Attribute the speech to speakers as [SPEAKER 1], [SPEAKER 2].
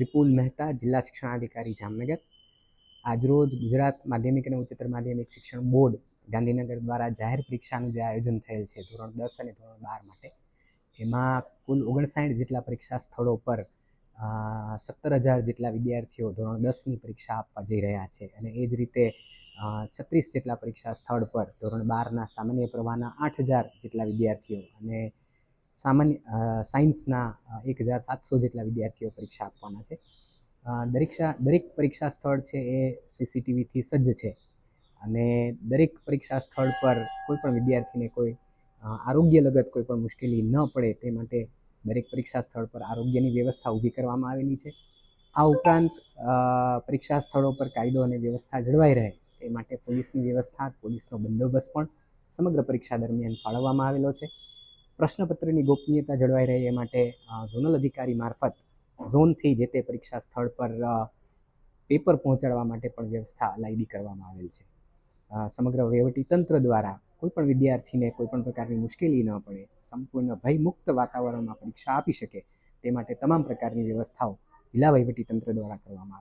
[SPEAKER 1] વિપુલ મહેતા જિલ્લા શિક્ષણાધિકારી જામનગર આજરોજ ગુજરાત માધ્યમિક અને ઉચ્ચતર માધ્યમિક શિક્ષણ બોર્ડ ગાંધીનગર દ્વારા જાહેર પરીક્ષાનું જે આયોજન થયેલ છે ધોરણ દસ અને ધોરણ બાર માટે એમાં કુલ ઓગણસાઠ જેટલા પરીક્ષા સ્થળો પર સત્તર હજાર જેટલા વિદ્યાર્થીઓ ધોરણ દસની પરીક્ષા આપવા જઈ રહ્યા છે અને એ જ રીતે છત્રીસ જેટલા પરીક્ષા સ્થળ પર ધોરણ બારના સામાન્ય પ્રવાહના આઠ હજાર જેટલા વિદ્યાર્થીઓ અને સામાન્ય સાયન્સના એક હજાર સાતસો જેટલા વિદ્યાર્થીઓ પરીક્ષા આપવાના છે દરીક્ષા દરેક પરીક્ષા સ્થળ છે એ સીસીટીવીથી સજ્જ છે અને દરેક પરીક્ષા સ્થળ પર કોઈપણ વિદ્યાર્થીને કોઈ આરોગ્ય લગત કોઈ પણ મુશ્કેલી ન પડે તે માટે દરેક પરીક્ષા સ્થળ પર આરોગ્યની વ્યવસ્થા ઊભી કરવામાં આવેલી છે આ ઉપરાંત પરીક્ષા સ્થળો પર કાયદો અને વ્યવસ્થા જળવાઈ રહે એ માટે પોલીસની વ્યવસ્થા પોલીસનો બંદોબસ્ત પણ સમગ્ર પરીક્ષા દરમિયાન ફાળવવામાં આવેલો છે પ્રશ્નપત્રની ગોપનીયતા જળવાઈ રહે એ માટે ઝોનલ અધિકારી મારફત ઝોનથી જે તે પરીક્ષા સ્થળ પર પેપર પહોંચાડવા માટે પણ વ્યવસ્થા લાયદી કરવામાં આવેલ છે સમગ્ર વહીવટી તંત્ર દ્વારા કોઈપણ વિદ્યાર્થીને કોઈપણ પ્રકારની મુશ્કેલી ન પડે સંપૂર્ણ ભયમુક્ત વાતાવરણમાં પરીક્ષા આપી શકે તે માટે તમામ પ્રકારની વ્યવસ્થાઓ જિલ્લા વહીવટી તંત્ર દ્વારા કરવામાં આવે છે